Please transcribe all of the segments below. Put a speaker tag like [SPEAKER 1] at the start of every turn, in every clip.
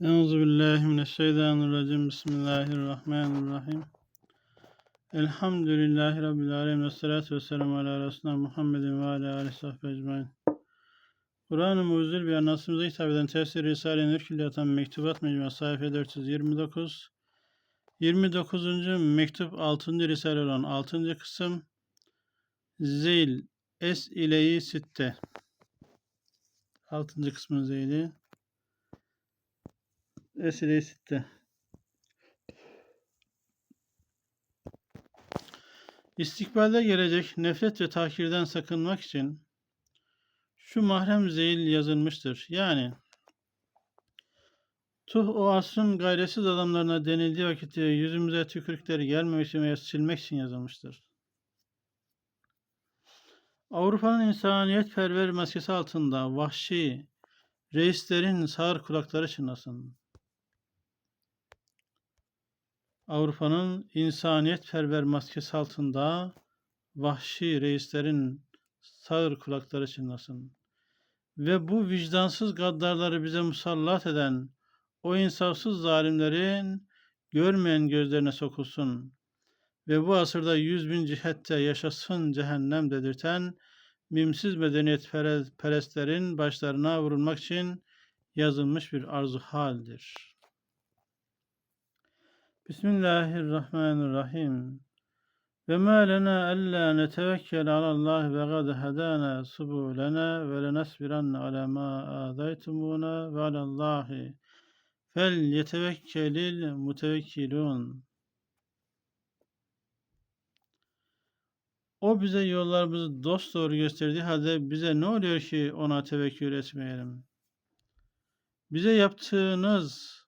[SPEAKER 1] Euzu. Bismillahirrahmanirrahim. Elhamdülillahi rabbil alamin ve salatu vesselamü ala resulina Muhammedin ve ala alihi sahbihi ecmaîn. Kur'an-ı Mucizül bir anasımıza hitap eden tefsir Risale-i Nur Külliyatan Mektubat Mecmua sayfa 429. 29. mektup 6. risale olan 6. kısım Zeyl Es ile Sitte 6. kısmın Zeyli Esile Sitte İstikbalde gelecek nefret ve tahkirden sakınmak için şu mahrem zeyil yazılmıştır. Yani Tuh o asrın gayresiz adamlarına denildiği vakitte yüzümüze tükürükleri gelmemek için veya silmek için yazılmıştır. Avrupa'nın insaniyet perver maskesi altında vahşi reislerin sağır kulakları çınlasın. Avrupa'nın insaniyet perver maskesi altında vahşi reislerin sağır kulakları çınlasın. Ve bu vicdansız gaddarları bize musallat eden o insafsız zalimlerin görmeyen gözlerine sokulsun ve bu asırda yüz bin cihette yaşasın cehennem dedirten mimsiz medeniyet perestlerin başlarına vurulmak için yazılmış bir arzu haldir. Bismillahirrahmanirrahim. Ve ma lena alla netevekkel Allah ve gad hadana subulana ve lenesbiranna ala ma azaytumuna ve alallahi fel yetevekkelil mutevekkilun. O bize yollarımızı dost doğru gösterdiği halde bize ne oluyor ki ona tevekkül etmeyelim? Bize yaptığınız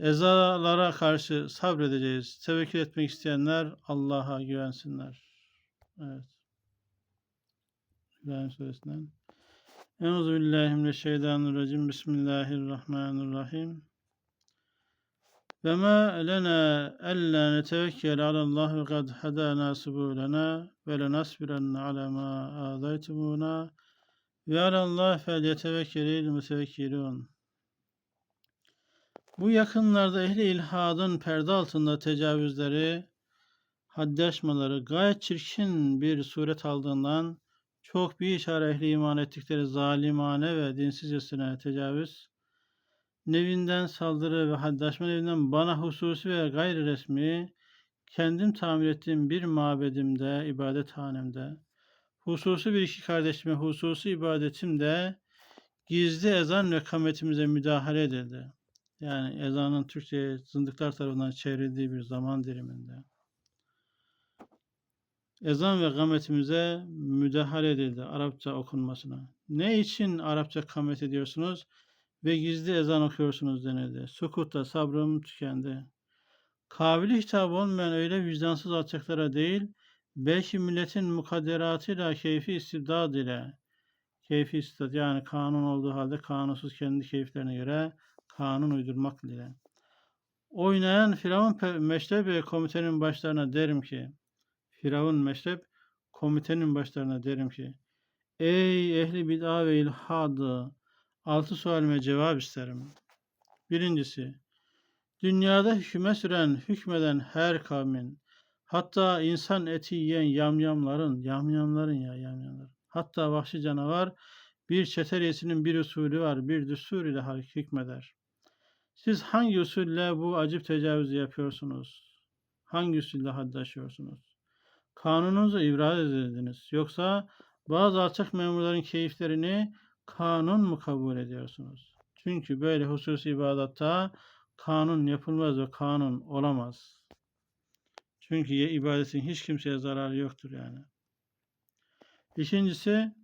[SPEAKER 1] ezalara karşı sabredeceğiz. Tevekkül etmek isteyenler Allah'a güvensinler. Evet. İbrahim Suresi'nden. Euzu billahi mineşşeytanirracim. Bismillahirrahmanirrahim. Ve ma lena alla netevekkel alallah ve kad hadana subulana ve lenasbirenne ala ma azaytumuna ve alallah fel yetevekkelil mutevekkilun. Bu yakınlarda ehli ilhadın perde altında tecavüzleri, haddi gayet çirkin bir suret aldığından çok bir işare ehli iman ettikleri zalimane ve dinsizcesine tecavüz, nevinden saldırı ve haddaşma nevinden bana hususi ve gayri resmi, kendim tamir ettiğim bir mabedimde, ibadethanemde, hususi bir iki kardeşime hususi ibadetimde gizli ezan ve kametimize müdahale edildi. Yani ezanın Türkçe'ye zındıklar tarafından çevrildiği bir zaman diliminde. Ezan ve gametimize müdahale edildi Arapça okunmasına. Ne için Arapça kamet ediyorsunuz ve gizli ezan okuyorsunuz denildi. Sukutta sabrım tükendi. Kabili hitap olmayan öyle vicdansız alçaklara değil, belki milletin mukadderatıyla, keyfi istibdad ile, keyfi istibdad yani kanun olduğu halde kanunsuz kendi keyiflerine göre kanun uydurmak ile. Oynayan Firavun Meşrep komitenin başlarına derim ki, Firavun Meşrep komitenin başlarına derim ki, Ey ehli bid'a ve ilhadı, altı sualime cevap isterim. Birincisi, dünyada hüküme süren, hükmeden her kavmin, hatta insan eti yiyen yamyamların, yamyamların ya yamyamların, hatta vahşi canavar, bir çeteresinin bir usulü var, bir düstur ile hükmeder. Siz hangi usulle bu acip tecavüzü yapıyorsunuz? Hangi usulle haddaşıyorsunuz? Kanununuzu ibraz edildiniz. Yoksa bazı alçak memurların keyiflerini kanun mu kabul ediyorsunuz? Çünkü böyle hususi ibadatta kanun yapılmaz ve kanun olamaz. Çünkü ibadetin hiç kimseye zararı yoktur yani. İkincisi,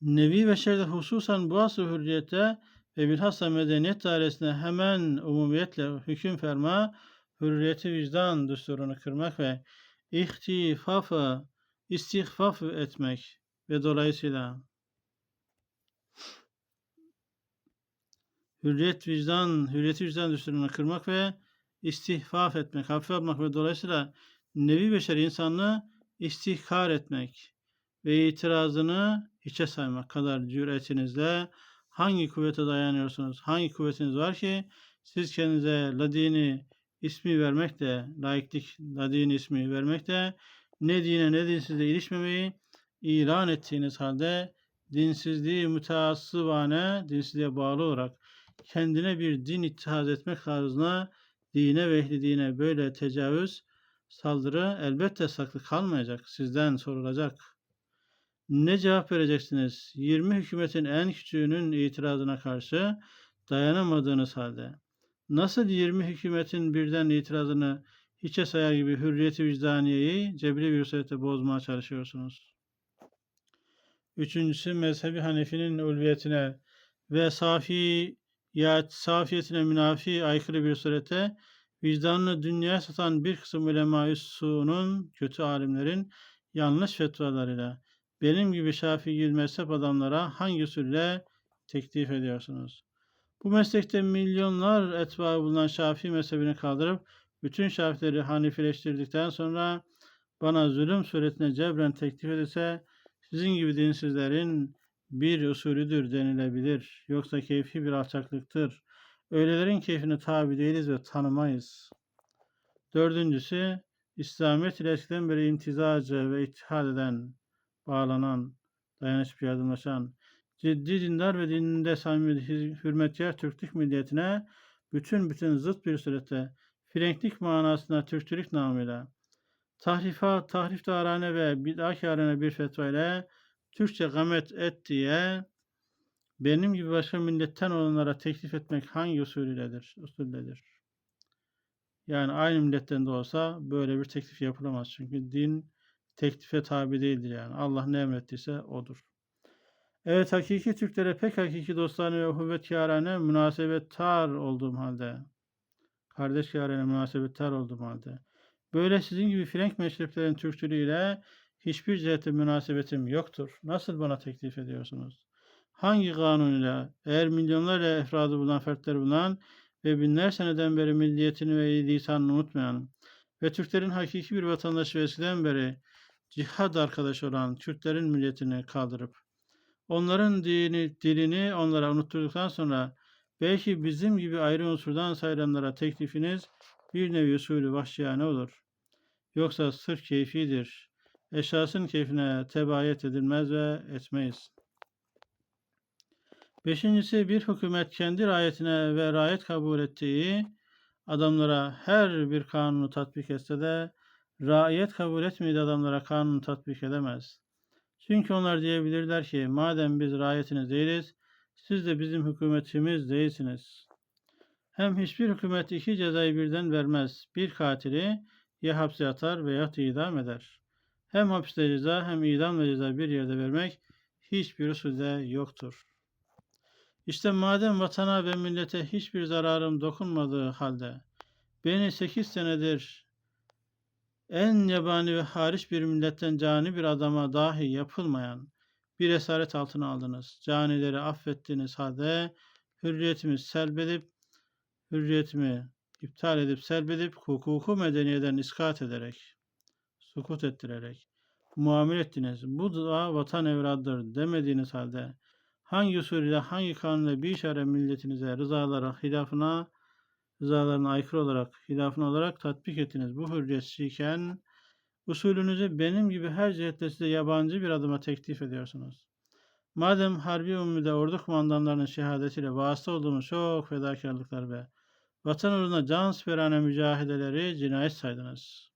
[SPEAKER 1] Nevi ve şerde hususan bu asr hürriyette ve bilhassa medeniyet dairesinde hemen umumiyetle hüküm ferma, hürriyeti vicdan düsturunu kırmak ve ihtifafı, istihfaf etmek ve dolayısıyla hürriyet vicdan, hürriyeti vicdan düsturunu kırmak ve istihfaf etmek, hafif almak ve dolayısıyla nevi beşer insanlığı istihkar etmek ve itirazını hiçe saymak kadar cüretinizle Hangi kuvvete dayanıyorsunuz? Hangi kuvvetiniz var ki siz kendinize ladini ismi vermekle, laiklik ladini ismi vermekle ne dine ne dinsizle ilişmemeyi ilan ettiğiniz halde dinsizliği müteassıvane, dinsizliğe bağlı olarak kendine bir din ittihaz etmek tarzına dine ve ehli dine böyle tecavüz, saldırı elbette saklı kalmayacak. Sizden sorulacak. Ne cevap vereceksiniz? 20 hükümetin en küçüğünün itirazına karşı dayanamadığınız halde. Nasıl 20 hükümetin birden itirazını hiçe sayar gibi hürriyeti vicdaniyeyi cebri bir surette bozmaya çalışıyorsunuz? Üçüncüsü mezhebi Hanefi'nin ulviyetine ve safiyat, safiyetine münafi aykırı bir surette vicdanını dünyaya satan bir kısım ulema su'nun, kötü alimlerin yanlış fetvalarıyla benim gibi Şafii mezhep adamlara hangi usulle teklif ediyorsunuz? Bu meslekte milyonlar etbaı bulunan Şafii mezhebini kaldırıp bütün Şafileri Hanifileştirdikten sonra bana zulüm suretine cebren teklif edilse sizin gibi dinsizlerin bir usulüdür denilebilir. Yoksa keyfi bir alçaklıktır. Öylelerin keyfine tabi değiliz ve tanımayız. Dördüncüsü, İslamiyet ile eskiden beri imtizacı ve ittihad eden, bağlanan, dayanışıp yardımlaşan, ciddi dindar ve dininde samimi hürmetkar Türklük milliyetine bütün bütün zıt bir surette frenklik manasında Türkçülük namıyla tahrifa, tahrif darane ve bid'akârene bir fetva ile Türkçe gamet et diye benim gibi başka milletten olanlara teklif etmek hangi usulüledir? Usulledir. Yani aynı milletten de olsa böyle bir teklif yapılamaz. Çünkü din teklife tabi değildir yani. Allah ne emrettiyse odur. Evet hakiki Türklere pek hakiki dostlarına ve uhuvvetkârane münasebettar olduğum halde, kardeş kârane münasebettar olduğum halde, böyle sizin gibi Frank meşreplerin Türkçülüğüyle hiçbir cihette münasebetim yoktur. Nasıl bana teklif ediyorsunuz? Hangi kanun ile, eğer milyonlarca efradı bulan, fertleri bulan ve binler seneden beri milliyetini ve lisanını unutmayan ve Türklerin hakiki bir vatandaşı ve eskiden beri cihad arkadaşı olan Kürtlerin milletini kaldırıp onların dini, dilini onlara unutturduktan sonra belki bizim gibi ayrı unsurdan sayılanlara teklifiniz bir nevi usulü vahşiyane olur. Yoksa sırf keyfidir. Eşyasın keyfine tebayet edilmez ve etmeyiz. Beşincisi bir hükümet kendi rayetine ve rayet kabul ettiği adamlara her bir kanunu tatbik etse de raiyet kabul etmediği adamlara kanunu tatbik edemez. Çünkü onlar diyebilirler ki madem biz raiyetiniz değiliz, siz de bizim hükümetimiz değilsiniz. Hem hiçbir hükümet iki cezayı birden vermez. Bir katili ya hapse atar veya idam eder. Hem hapiste ceza hem idam ve ceza bir yerde vermek hiçbir usulde yoktur. İşte madem vatana ve millete hiçbir zararım dokunmadığı halde beni sekiz senedir en yabani ve hariç bir milletten cani bir adama dahi yapılmayan bir esaret altına aldınız. Canileri affettiğiniz halde hürriyetimi selbedip hürriyetimi iptal edip selbedip hukuku medeniyeden iskat ederek sukut ettirerek muamele ettiniz. Bu da vatan evradıdır demediğiniz halde hangi usulüyle hangi kanunla bir işare milletinize rızalara hilafına rızalarına aykırı olarak hilafına olarak tatbik ettiniz. Bu hürriyetsizken usulünüzü benim gibi her cihette size yabancı bir adıma teklif ediyorsunuz. Madem harbi ümmüde ordu kumandanlarının şehadetiyle vasıta olduğumuz çok fedakarlıklar ve vatan uğruna can siperane mücahideleri cinayet saydınız.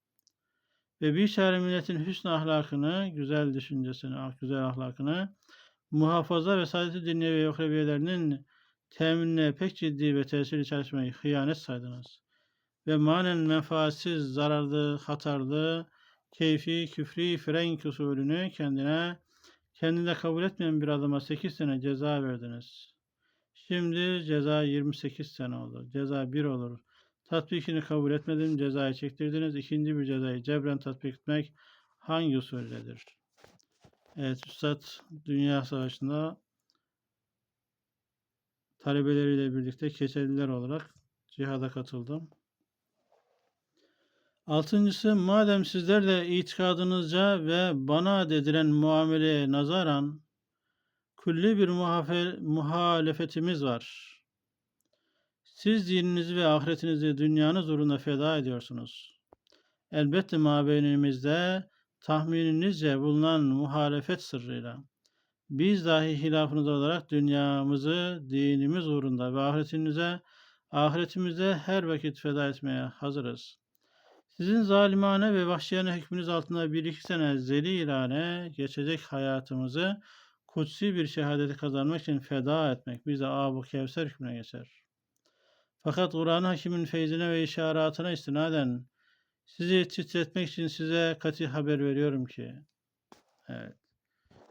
[SPEAKER 1] Ve bir çare milletin hüsnü ahlakını, güzel düşüncesini, ah, güzel ahlakını muhafaza ve saadeti dünyevi ve uhreviyelerinin teminine pek ciddi ve tesirli çalışmayı hıyanet saydınız. Ve manen menfaatsiz, zararlı, hatarlı, keyfi, küfri, frenk usulünü kendine, kendine kabul etmeyen bir adama 8 sene ceza verdiniz. Şimdi ceza 28 sene olur. Ceza 1 olur. Tatbikini kabul etmedim, cezayı çektirdiniz. İkinci bir cezayı cebren tatbik etmek hangi usuldedir? Evet, Üstad Dünya Savaşı'nda talebeleriyle birlikte Keçeliler olarak cihada katıldım. Altıncısı, madem sizler de itikadınızca ve bana dedilen muameleye nazaran Külli bir muhafe, muhalefetimiz var. Siz dininizi ve ahiretinizi dünyanız uğruna feda ediyorsunuz. Elbette mabeynimizde tahmininizce bulunan muhalefet sırrıyla biz dahi hilafınız olarak dünyamızı dinimiz uğrunda ve ahiretinize ahiretimize her vakit feda etmeye hazırız. Sizin zalimane ve vahşiyane hükmünüz altında bir iki sene zelilane geçecek hayatımızı kutsi bir şehadeti kazanmak için feda etmek bize Abu Kevser hükmüne geçer. Fakat Kur'an Hakim'in feyzine ve işaretine istinaden sizi titretmek için size kati haber veriyorum ki evet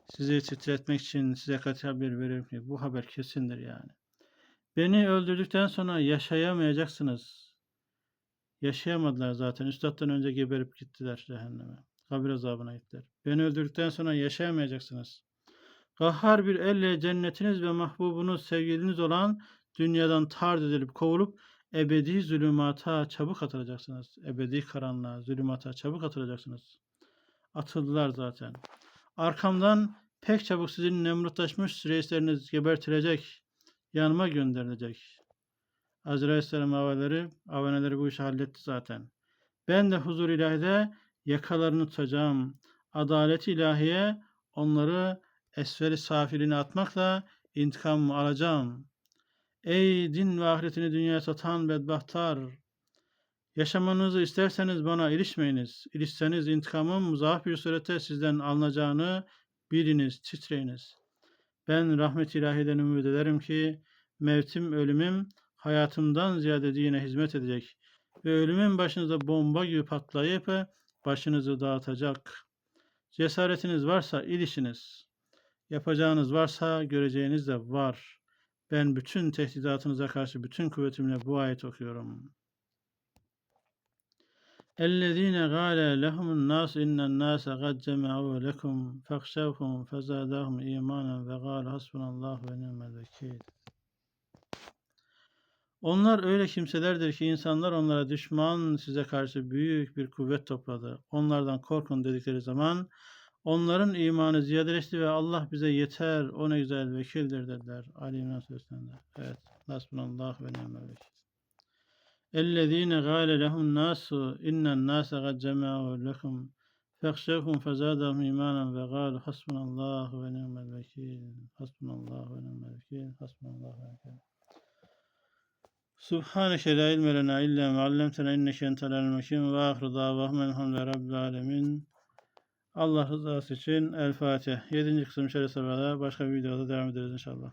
[SPEAKER 1] sizi titretmek için size kati haber veriyorum ki bu haber kesindir yani. Beni öldürdükten sonra yaşayamayacaksınız. Yaşayamadılar zaten. Üstad'dan önce geberip gittiler cehenneme. Kabir azabına gittiler. Beni öldürdükten sonra yaşayamayacaksınız. Gahhar bir elle cennetiniz ve mahbubunuz, sevgiliniz olan dünyadan tard edilip kovulup ebedi zulümata çabuk atılacaksınız. Ebedi karanlığa, zulümata çabuk atılacaksınız. Atıldılar zaten. Arkamdan pek çabuk sizin nemrutlaşmış reisleriniz gebertilecek, yanıma gönderilecek. Azrail Aleyhisselam avaneleri, avaneleri bu işi halletti zaten. Ben de huzur ilahide yakalarını tutacağım. Adalet ilahiye onları esferi safiline atmakla intikamımı alacağım. Ey din ve ahiretini dünyaya satan bedbahtlar! Yaşamanızı isterseniz bana ilişmeyiniz. İlişseniz intikamım muzaf bir surette sizden alınacağını biliniz, titreyiniz. Ben rahmet ilahiden ümit ederim ki mevtim, ölümüm hayatımdan ziyade dine hizmet edecek ve ölümün başınıza bomba gibi patlayıp başınızı dağıtacak. Cesaretiniz varsa ilişiniz. Yapacağınız varsa göreceğiniz de var. Ben bütün tehdidatınıza karşı bütün kuvvetimle bu ayet okuyorum. اَلَّذ۪ينَ قَالَ لَهُمُ النَّاسُ اِنَّ النَّاسَ قَدْ جَمَعُوا لَكُمْ فَاخْشَوْهُمْ فَزَادَهُمْ اِيمَانًا وَقَالَ حَسْبُنَ اللّٰهُ وَنِعْمَ الْوَكِيلُ Onlar öyle kimselerdir ki insanlar onlara düşman size karşı büyük bir kuvvet topladı. Onlardan korkun dedikleri zaman onların imanı ziyadeleşti ve Allah bize yeter, o ne güzel vekildir dediler. Ali İmran Suresi'nde. Evet. Hasbunallah ve ni'mel vekil. اَلَّذ۪ينَ قَالَ لَهُمْ النَّاسُ اِنَّ النَّاسَ قَدْ جَمَعُوا لَكُمْ فَاخْشَوْهُمْ فَزَادَهُمْ اِيمَانًا وَقَالُوا حَسْبُنَا اللّٰهُ وَنِعْمَ الْوَكِيلُ حَسْبُنَا اللّٰهُ وَنِعْمَ الْوَكِيلُ حَسْبُنَا اللّٰهُ وَنِعْمَ الْوَكِيلُ Subhaneke la ilme lena illa ma allamtena inneke entel alimul hakim ve ahiru davahum elhamdülillahi rabbil alemin. Allah rızası için El Fatiha. 7. kısım şerif başka bir videoda devam ederiz inşallah.